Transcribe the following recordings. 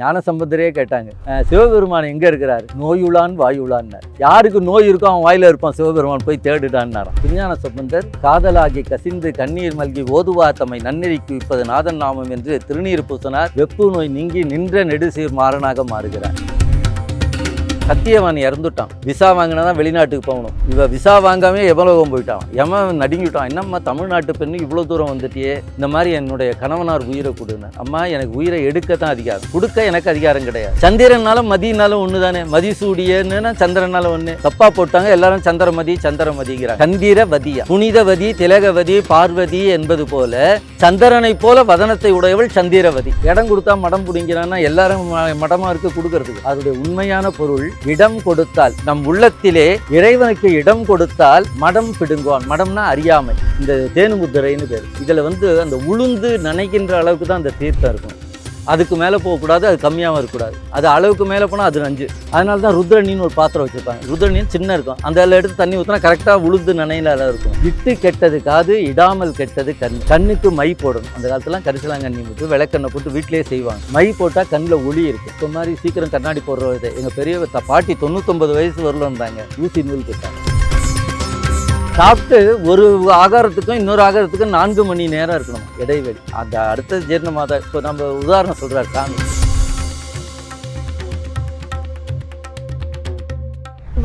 ஞானசம்பந்தரே கேட்டாங்க. சிவபெருமான் எங்கே இருக்கிறார்? நோயுளான் வாயுளான்னார். யாருக்கு நோய் இருக்கோ அவன் வாயில் இருப்பான். சிவபெருமான் போய் தேடுடான்னாராம் திருஞான சம்பந்தர் காதலாகி கசிந்து கண்ணீர் மல்கி ஓதுவா தம்மை நன்னெறிக்கு விப்பது நாதன் நாமம் என்று திருநீர் பூசனார். வெப்பு நோய் நீங்கி நின்ற நெடுசீர் மாறனாக மாறுகிறார். சத்தியவான் இறந்துட்டான். விசா வாங்கினா தான் வெளிநாட்டுக்கு போகணும். இவன் விசா வாங்காமே எவலோகம் போயிட்டான். எவன் நடுங்கிட்டான்? என்னம்மா தமிழ்நாட்டு பெண்ணு இவ்வளோ தூரம் வந்துட்டியே? இந்த மாதிரி என்னுடைய கணவனார் உயிரை கொடுங்க அம்மா எனக்கு உயிரை எடுக்க தான் அதிகாரம். கொடுக்க எனக்கு அதிகாரம் கிடையாது. சந்திரனாலும் மதியனாலும் ஒன்று தானே மதி சூடியன்னு சந்திரனால ஒன்று தப்பா போட்டாங்க எல்லாரும் சந்திரமதி சந்திரமதிங்கிறாங்க. சந்திரவதியா புனிதவதி திலகவதி பார்வதி என்பது போல சந்திரனை போல வதனத்தை உடையவள் சந்திரவதி. இடம் கொடுத்தா மடம் பிடிங்கிறான்னா எல்லாரும் ம- மடமா இருக்க கொடுக்கறதுக்கு. அதோடைய உண்மையான பொருள் இடம் கொடுத்தால் நம் உள்ளத்திலே இறைவனுக்கு இடம் கொடுத்தால் மடம் பிடுங்குவான். மடம்னா அறியாமை. இந்த தேனுமுத்திரைன்னு பேர். இதுல வந்து அந்த உளுந்து நினைக்கின்ற அளவுக்கு தான் அந்த தீர்த்தம் இருக்கும். அதுக்கு மேலே போகக்கூடாது அது கம்மியாகவும் இருக்கக்கூடாது. அது அளவுக்கு மேலே போனால் அது நஞ்சு. அதனால தான் ருத்ரணின்னு ஒரு பாத்திரம் வச்சுருப்பாங்க. ருத்ரணின்னு சின்ன இருக்கும். அந்த அதில் எடுத்து தண்ணி ஊற்றினா கரெக்டாக உளுந்து நனையில இருக்கும். இட்டு கெட்டது காது இடாமல் கெட்டது கண். கண்ணுக்கு மை போடணும் அந்த காலத்துலாம் கரிசலாங்கண்ணி போட்டு விளக்கண்ணை போட்டு வீட்டிலேயே செய்வாங்க. மை போட்டால் கண்ணில் ஒளி இருக்கும் இப்போ மாதிரி சீக்கிரம் கண்ணாடி போடுறது எங்கள் பெரிய பாட்டி தொண்ணூத்தொம்பது வயசு வரல ஊசி நூல் போட்டாங்க சாப்பிட்டு ஒரு ஆகாரத்துக்கும் இன்னொரு ஆகாரத்துக்கும் நான்கு மணி நேரம் இருக்கணும் இடைவெளி. அந்த அடுத்த ஜீரணமாக இப்போ நம்ம உதாரணம் சொல்கிறார் சாமி.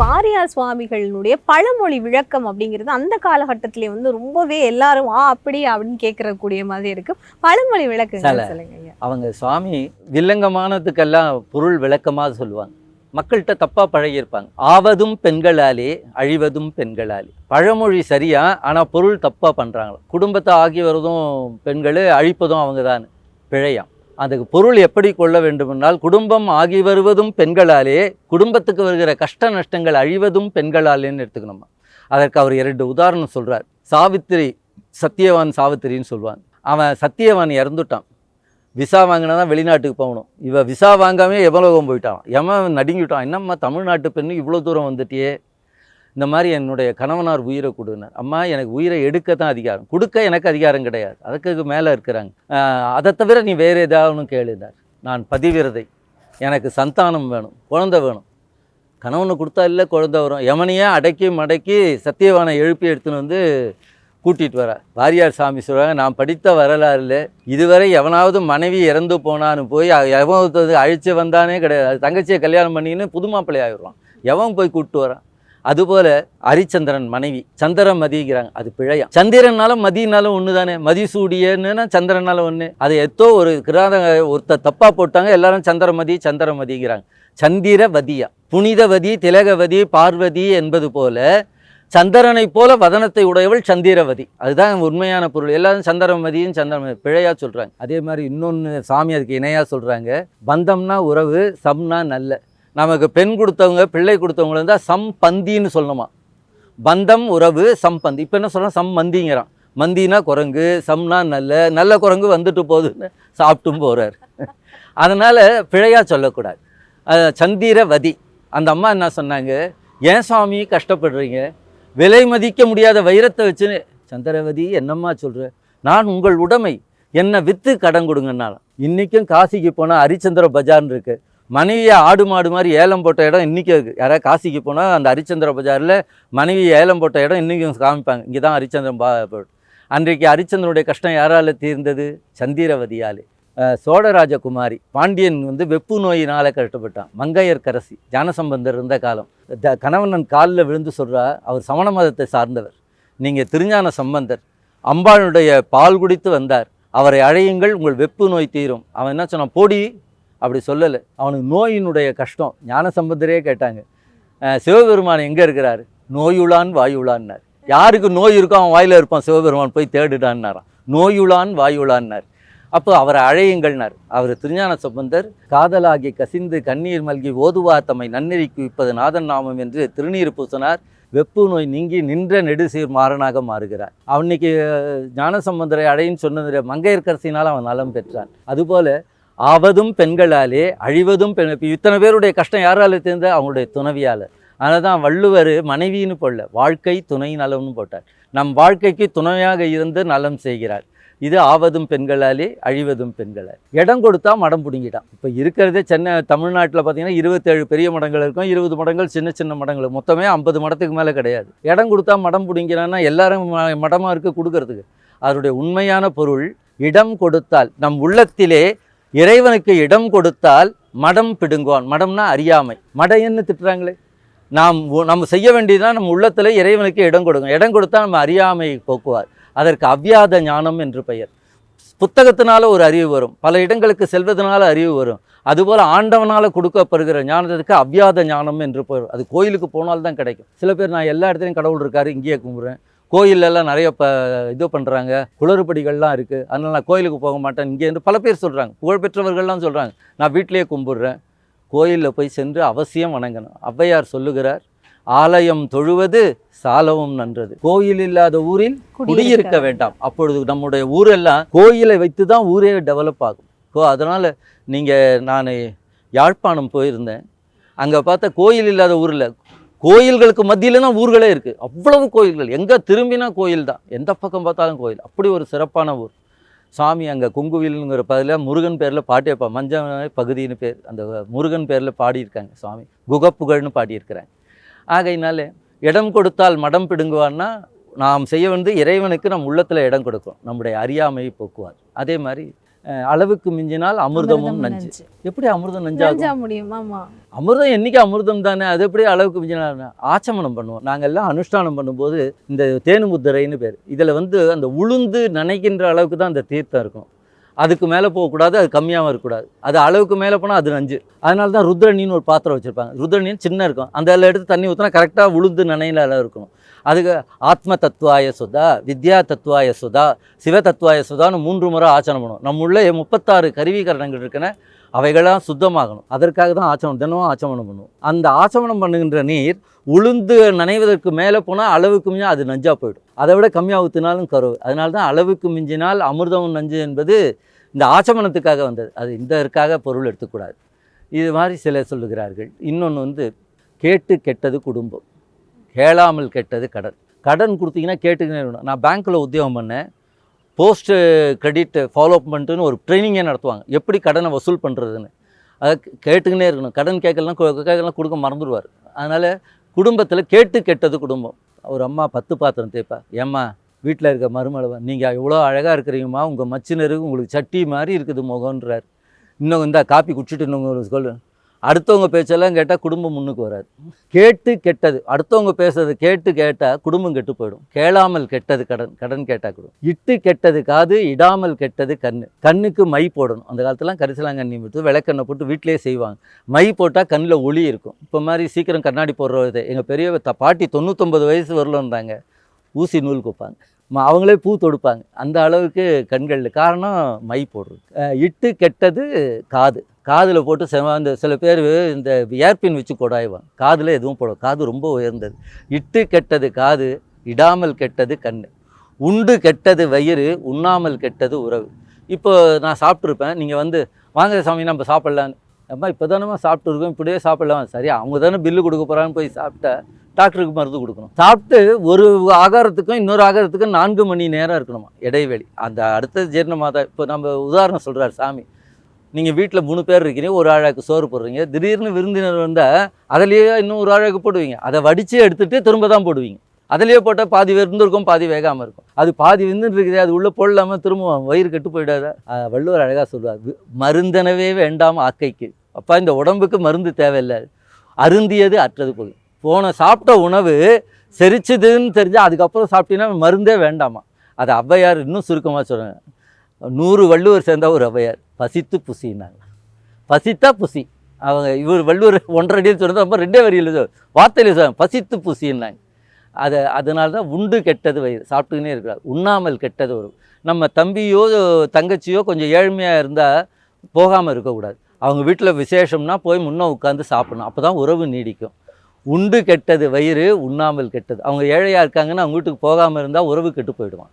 வாரியார் சுவாமிகளினுடைய பழமொழி விளக்கம் அப்படிங்கிறது அந்த காலகட்டத்திலே வந்து ரொம்பவே எல்லாரும் ஆ அப்படி அப்படின்னு கேட்கறக்கூடிய மாதிரி இருக்கு. பழமொழி சில. சொல்லுங்க அவங்க சுவாமி வில்லங்கமானதுக்கெல்லாம் பொருள் விளக்கமாக சொல்லுவாங்க. மக்கள்கிட்ட தப்பாக பழகியிருப்பாங்க. ஆவதும் பெண்களாலே அழிவதும் பெண்களாலே. பழமொழி சரியா ஆனால் பொருள் தப்பாக பண்ணுறாங்களா குடும்பத்தை ஆகி வருவதும் பெண்கள் அழிப்பதும் அவங்க தான் பிழையாம். அதுக்கு பொருள் எப்படி கொள்ள வேண்டுமென்றால் குடும்பம் ஆகி வருவதும் பெண்களாலே குடும்பத்துக்கு வருகிற கஷ்ட நஷ்டங்கள் அழிவதும் பெண்களாலேன்னு எடுத்துக்கணுமா? அதற்கு அவர் இரண்டு உதாரணம் சொல்கிறார் சாவித்திரி சத்தியவான் சாவித்திரின்னு சொல்லுவாங்க. அவன் சத்தியவான் இறந்துட்டான். விசா வாங்கினா தான் வெளிநாட்டுக்கு போகணும். இவன் விசா வாங்காமே எவ்வளோகம் போயிட்டான். எவன் நடுங்கிட்டான் என்னம்மா தமிழ்நாட்டு பெண்ணு இவ்வளோ தூரம் வந்துட்டியே? இந்த மாதிரி என்னுடைய கணவனார் உயிரை கொடுனார். அம்மா எனக்கு உயிரை எடுக்க தான் அதிகாரம். கொடுக்க எனக்கு அதிகாரம் கிடையாது. அதுக்கு மேலே இருக்கிறாங்க. அதை தவிர நீ வேறு ஏதாவது கேளுனார் நான் பதிவிரதை. எனக்கு சந்தானம் வேணும். குழந்தை வேணும். கணவனை கொடுத்தா இல்லை குழந்தை வரும். எமனையே அடக்கி மடக்கி சத்தியவானை எழுப்பி எடுத்துன்னு வந்து கூட்டிகிட்டு வர. வாரியார் சாமி சொல்கிறாங்க நான் படித்த வரலாறுல இதுவரை எவனாவது மனைவி இறந்து போனான்னு போய் எவன் அழிச்சு வந்தானே கிடையாது. தங்கச்சியை கல்யாணம் பண்ணிக்கின்னு புது மாப்பிள்ளை ஆகிடுவான் எவன் போய் கூப்பிட்டு வரான்? அதுபோல் ஹரிச்சந்திரன் மனைவி சந்திரன் மதிக்கிறாங்க அது பிழையா? சந்திரனாலும் மதினாலும் ஒன்று தானே மதிசூடியன்னு சந்திரனாலும் ஒன்று அதை எத்தோ ஒரு கிராத ஒருத்தர் தப்பாக போட்டாங்க எல்லாரும் சந்திரமதி சந்திரமதிங்கிறாங்க சந்திரவதியா புனிதவதி திலகவதி பார்வதி என்பது போல சந்திரனை போல வதனத்தை உடையவள் சந்திரவதி. அதுதான் உண்மையான பொருள். எல்லாரும் சந்திரமதியும் சந்திரமதி பிழையா சொல்றாங்க. அதே மாதிரி இன்னொன்று சாமி அதுக்கு இணையாக சொல்றாங்க. பந்தம்னா உறவு சம்னா நல்ல. நமக்கு பெண் கொடுத்தவங்க பிள்ளை கொடுத்தவங்க இருந்தால் சம்பந்தின்னு சொல்லணுமா. பந்தம் உறவு சம்பந்தி இப்போ என்ன சொல்கிறோம் சம்மந்திங்கிறான் மந்தினா குரங்கு சம்னா நல்ல. நல்ல குரங்கு வந்துட்டு போகுதுன்னு சாப்பிட்டும் போகிறார் அதனால் பிழையாக சொல்லக்கூடாது. சந்திரவதி. அந்த அம்மா என்ன சொன்னாங்க? ஏன் சாமி கஷ்டப்படுறீங்க? விலை மதிக்க முடியாத வைரத்தை வச்சுன்னு சந்திரவதி என்னம்மா சொல்கிற நான் உங்கள் உடைமை. என்னை விற்று கடன் கொடுங்கன்னாலும் இன்றைக்கும் காசிக்கு போனால் ஹரிச்சந்திர பஜார்னு இருக்கு. மனைவியை ஆடு மாடு மாதிரி ஏலம் போட்ட இடம் இன்றைக்கும் இருக்குது யாராவது காசிக்கு போனால் அந்த ஹரிச்சந்திர பஜாரில் மனைவி ஏலம் போட்ட இடம் இன்றைக்கும் காமிப்பாங்க. இங்கே தான் ஹரிச்சந்திரன் பா அன்றைக்கு ஹரிச்சந்திரனுடைய கஷ்டம் யாரால் தீர்ந்தது? சந்திரவதியாலே. சோழராஜகுமாரி பாண்டியன் வந்து வெப்பு நோயினால் கஷ்டப்பட்டான். மங்கையர் கரசி ஞானசம்பந்தர் இருந்த காலம். த கணவனன் காலில் விழுந்து சொல்றா அவர் சமண மதத்தை சார்ந்தவர். நீங்கள் திருஞான சம்பந்தர். அம்பாளுடைய பால் குடித்து வந்தார். அவரை அழையுங்கள் உங்கள் வெப்பு நோய் தீரும். அவன் என்ன சொன்னான் போடி. அப்படி சொல்லலை. அவனுக்கு நோயினுடைய கஷ்டம். ஞான சம்பந்தரே கேட்டாங்க சிவபெருமான் எங்கே இருக்கிறார்? நோயுளான் வாயுளான்னார். யாருக்கு நோய் இருக்கோ அவன் வாயில் இருப்பான். சிவபெருமான் போய் தேடுடான்னாரான் நோயுளான் வாயுளான்னார். அப்போ அவரை அழையுங்கள்னார். அவர் திருஞான சம்பந்தர் காதலாகி கசிந்து கண்ணீர் மல்கி ஓதுவா தம்மை நன்னெறிக்கு விப்பது நாதன் நாமம் என்று திருநீர் பூசினார். வெப்பு நோய் நீங்கி நின்ற நெடுசீர் மாறனாக மாறுகிறார். அவனுக்கு ஞானசம்பந்தரை அடையின்னு சொன்னது மங்கையர்கரசினால் அவன் நலம் பெற்றான். அதுபோல ஆவதும் பெண்களாலே அழிவதும் பெண் இப்போ இத்தனை பேருடைய கஷ்டம் யாரால தெரிந்த அவங்களுடைய துணவியால். அதனால் தான் வள்ளுவர் மனைவின்னு போடல வாழ்க்கை துணை நலம்னு போட்டார். நம் வாழ்க்கைக்கு துணையாக இருந்து நலம் செய்கிறார். இது ஆவதும் பெண்களாலே அழிவதும் பெண்களால். இடம் கொடுத்தா மடம் பிடிங்கிட்டான். இப்போ இருக்கிறதே சென்னை தமிழ்நாட்டில் பார்த்தீங்கன்னா இருபத்தேழு பெரிய மடங்கள் இருக்கும். இருபது மடங்கள் சின்ன சின்ன மடங்கள். மொத்தமே ஐம்பது மடத்துக்கு மேலே கிடையாது. இடம் கொடுத்தா மடம் பிடிங்கிறான்னா எல்லாரும் மடமாக இருக்க கொடுக்கறதுக்கு. அதனுடைய உண்மையான பொருள் இடம் கொடுத்தால் நம் உள்ளத்திலே இறைவனுக்கு இடம் கொடுத்தால் மடம் பிடுங்குவான். மடம்னா அறியாமை. மடையன்னு திட்டுறாங்களே? நாம் நம்ம செய்ய வேண்டியதுதான் நம்ம உள்ளத்தில் இறைவனுக்கு இடம் கொடுக்கும் இடம் கொடுத்தா நம்ம அறியாமை போக்குவார். அதற்கு அவ்வியாத ஞானம் என்று பெயர். புத்தகத்தினால ஒரு அறிவு வரும். பல இடங்களுக்கு செல்வதனால அறிவு வரும். அதுபோல் ஆண்டவனால் கொடுக்கப்படுகிற ஞானத்துக்கு அவ்வியாத ஞானம் என்று பெயர். அது கோயிலுக்கு போனால்தான் கிடைக்கும். சில பேர் நான் எல்லா இடத்துலையும் கடவுள் இருக்காரு இங்கேயே கும்பிட்றேன். கோயிலெல்லாம் நிறைய ப இது பண்ணுறாங்க குளறுபடிகள்லாம் இருக்குது அதனால் நான் கோயிலுக்கு போக மாட்டேன். இங்கேருந்து பல பேர் சொல்கிறாங்க புகழ்பெற்றவர்கள்லாம் சொல்கிறாங்க நான் வீட்டிலேயே கும்பிட்றேன். கோயிலில் போய் சென்று அவசியம் வணங்கணும். ஔவையார் சொல்லுகிறார் ஆலயம் தொழுவது சாலவும் நன்றது. கோயில் இல்லாத ஊரில் குடியிருக்க வேண்டாம். அப்பொழுது நம்முடைய ஊரெல்லாம் கோயிலை வைத்து தான் ஊரே டெவலப் ஆகும். ஸோ அதனால் நீங்கள் நான் யாழ்ப்பாணம் போயிருந்தேன். அங்கே பார்த்தா கோயில் இல்லாத ஊரில் கோயில்களுக்கு மத்தியில தான் ஊர்களே இருக்குது அவ்வளவு கோயில்கள். எங்கே திரும்பினா கோயில் தான். எந்த பக்கம் பார்த்தாலும் கோயில். அப்படி ஒரு சிறப்பான ஊர். சாமி அங்கே கொங்குவில்ங்கிற பதில் முருகன் பேரில் பாட்டி வைப்பா மஞ்சள் பகுதின்னு பேர் அந்த முருகன் பேரில் பாடியிருக்காங்க சுவாமி குகப்புகழ்னு பாடியிருக்கிறாங்க. ஆகையினால இடம் கொடுத்தால் மடம் பிடுங்குவான்னா நாம் செய்ய வந்து இறைவனுக்கு நம் உள்ளத்தில் இடம் கொடுக்கும். நம்முடைய அறியாமையை போக்குவார். அதே மாதிரி அளவுக்கு மிஞ்சினால் அமிர்தமும் நஞ்சு. எப்படி அமிர்தம் நஞ்சா முடியும் அமிர்தம் என்னைக்கு அமிர்தம் தானே? அது எப்படி அளவுக்கு மிஞ்சினா ஆச்சமனம் பண்ணுவோம். நாங்கள் எல்லாம் அனுஷ்டானம் பண்ணும்போது இந்த தேனுமுத்திரைன்னு பேர். இதில் வந்து அந்த உளுந்து நனைக்கின்ற அளவுக்கு தான் அந்த தீர்த்தம் இருக்கும். அதுக்கு மேலே போகக்கூடாது அது கம்மியாகவும் இருக்கக்கூடாது. அது அளவுக்கு மேலே போனால் அது நஞ்சு. அதனால தான் ருத்ரணின்னு ஒரு பாத்திரம் வச்சுருப்பாங்க. ருத்ரணின்னு சின்ன இருக்கும். அந்த அதில் எடுத்து தண்ணி ஊற்றினா கரெக்டாக உளுந்து நனையில இருக்கணும் அதுக்கு ஆத்ம தத்துவாய சுதா வித்யா தத்துவாய சுதா சிவ தத்துவாய சுதான்னு மூன்று முறை ஆச்சனம் பண்ணும் நம்ம உள்ள முப்பத்தாறு கருவிகரணங்கள் இருக்குன்னு அவைகளாம் சுத்தமாகணும். அதற்காக தான் ஆச்சமனம் தினமும் ஆச்சமனம் பண்ணுவோம். அந்த ஆச்சமனம் பண்ணுகின்ற நீர் உளுந்து நனைவதற்கு மேலே போனால் அளவுக்கு மிஞ்சினா அது நஞ்சாக போயிடும். அதை விட கம்மியாக ஊற்றினாலும் கருவு. அதனால தான் அளவுக்கு மிஞ்சினால் அமிர்தமும் நஞ்சு என்பது இந்த ஆச்சமனத்துக்காக வந்தது. அது இந்த இருக்காக பொருள் எடுத்துக்கூடாது. இது மாதிரி சிலர் சொல்லுகிறார்கள். இன்னொன்று வந்து கேட்டு கெட்டது குடும்பம். கேளாமல் கெட்டது கடன். கடன் கொடுத்தீங்கன்னா கேட்டுக்கினே நான் பேங்க்கில் உத்தியோகம் பண்ணேன். போஸ்ட் கிரெடிட் பண்ணிட்டுன்னு ஒரு ட்ரைனிங்கே நடத்துவாங்க. எப்படி கடனை வசூல் பண்ணுறதுன்னு அதை கேட்டுக்கினே இருக்கணும். கடன் கேட்கலாம் கேட்கலாம் கொடுக்க மறந்துடுவார். அதனால் குடும்பத்தில் கேட்டு கெட்டது குடும்பம். ஒரு அம்மா பத்து பாத்திரம் தேய்ப்பா. ஏம்மா வீட்டில் இருக்க மருமளவா நீங்கள் எவ்வளோ அழகாக இருக்கிறீங்கம்மா. உங்கள் மச்சினருக்கு உங்களுக்கு சட்டி மாதிரி இருக்குது முகன்றார் இன்னும் இந்த காப்பி குடிச்சிட்டு இன்னும் சொல்லு அடுத்தவங்க பேச்செல்லாம் கேட்டால் குடும்பம் முன்னுக்கு வராது. கேட்டு கெட்டது. அடுத்தவங்க பேசுறது கேட்டு கேட்டால் குடும்பம் கெட்டு போயிடும். கேளாமல் கெட்டது கடன் கடன் கேட்டால் கூட இட்டு கெட்டது காது இடாமல் கெட்டது கண் கண்ணுக்கு மை போடணும். அந்த காலத்துலாம் கரிசலாங்கண்ணி விட்டு விளக்கெண்ணை போட்டு வீட்டிலே செய்வாங்க. மை போட்டால் கண்ணில் ஒளி இருக்கும். இப்போ மாதிரி சீக்கிரம் கண்ணாடி போடுறது. எங்கள் பெரிய த- பாட்டி தொண்ணூத்தொம்பது வயசு வரல இருந்தாங்க ஊசி நூல் கொடுப்பாங்க அவங்களே பூ தொடுப்பாங்க. அந்த அளவுக்கு கண்களில். காரணம் மை போடுறது. இட்டு கெட்டது காது. காதில் போட்டு செம அந்த சில பேர் இந்த ஏர்பின் வச்சு கொடாய்வாங்க. காதில் எதுவும் போட காது ரொம்ப உயர்ந்தது. இட்டு கெட்டது காது இடாமல் கெட்டது கண் உண்டு கெட்டது வயிறு உண்ணாமல் கெட்டது உறவு. இப்போ நான் சாப்பிட்ருப்பேன் நீங்கள் வந்து வாங்க சாமி நம்ம சாப்பிட்லான்னு அம்மா இப்போ தானேம்மா சாப்பிட்ருக்கோம் இப்படியே சாப்பிட்லாம். சரி அவங்க தானே பில்லு கொடுக்க போகிறான்னு போய் சாப்பிட்டா டாக்டருக்கு மருந்து கொடுக்கணும். சாப்பிட்டு ஒரு ஆகாரத்துக்கும் இன்னொரு ஆகாரத்துக்கும் நான்கு மணி நேரம் இருக்கணுமா? இடைவெளி. அந்த அடுத்த ஜீரணமாக இப்போ நம்ம உதாரணம் சொல்கிறார் சாமி. நீங்கள் வீட்டில் மூணு பேர் இருக்கிறீங்க ஒரு ஆழாக்கு சோறு போடுறீங்க திடீர்னு விருந்தினர் வந்தால் அதுலேயே இன்னும் ஒரு ஆழாக்கு போடுவீங்க. அதை வடித்து எடுத்துகிட்டு திரும்ப தான் போடுவீங்க. அதுலேயே போட்டால் பாதி வெந்திருக்கும் பாதி வேகாமல் இருக்கும். அது பாதி வெந்துட்டு இருக்குது அது உள்ளே போடலாமல் திரும்ப வயிறு கெட்டு போயிடாத? வள்ளுவர் அழகாக சொல்லுவார் மருந்தனவே மருந்தெனவே வேண்டாம் ஆக்கைக்கு. அப்பா இந்த உடம்புக்கு மருந்து தேவையில்லை. அருந்தியது அற்றது போகுது போன சாப்பிட்ட உணவு செரிச்சதுன்னு தெரிஞ்சால் அதுக்கப்புறம் சாப்பிட்டீங்கன்னா மருந்தே வேண்டாமா? அது ஔவையார் இன்னும் சுருக்கமாக சொல்கிறாங்க நூறு வள்ளுவர் சேர்ந்த ஒரு ஔவையார் பசித்து புசின்னாங்க பசித்தா புசி. அவங்க இவர் வள்ளுவர் ஒன்றரை அடியில் சொன்னது ரொம்ப ரெண்டே வரியில் வார்த்தையில் சொல்ல பசித்து புசின்னாங்க அதை அதனால தான் உண்டு கெட்டது வயிறு சாப்பிட்டுக்கினே இருக்கிறார். உண்ணாமல் கெட்டது வரும் நம்ம தம்பியோ தங்கச்சியோ கொஞ்சம் ஏழ்மையாக இருந்தால் போகாமல் இருக்கக்கூடாது. அவங்க வீட்டில் விசேஷம்னா போய் முன்னே உட்காந்து சாப்பிடணும். அப்போ தான் உறவு நீடிக்கும். உண்டு கெட்டது வயிறு உண்ணாமல் கெட்டது. அவங்க ஏழையாக இருக்காங்கன்னா அவங்க வீட்டுக்கு போகாமல் இருந்தால் உறவு கெட்டு போயிடுவான்.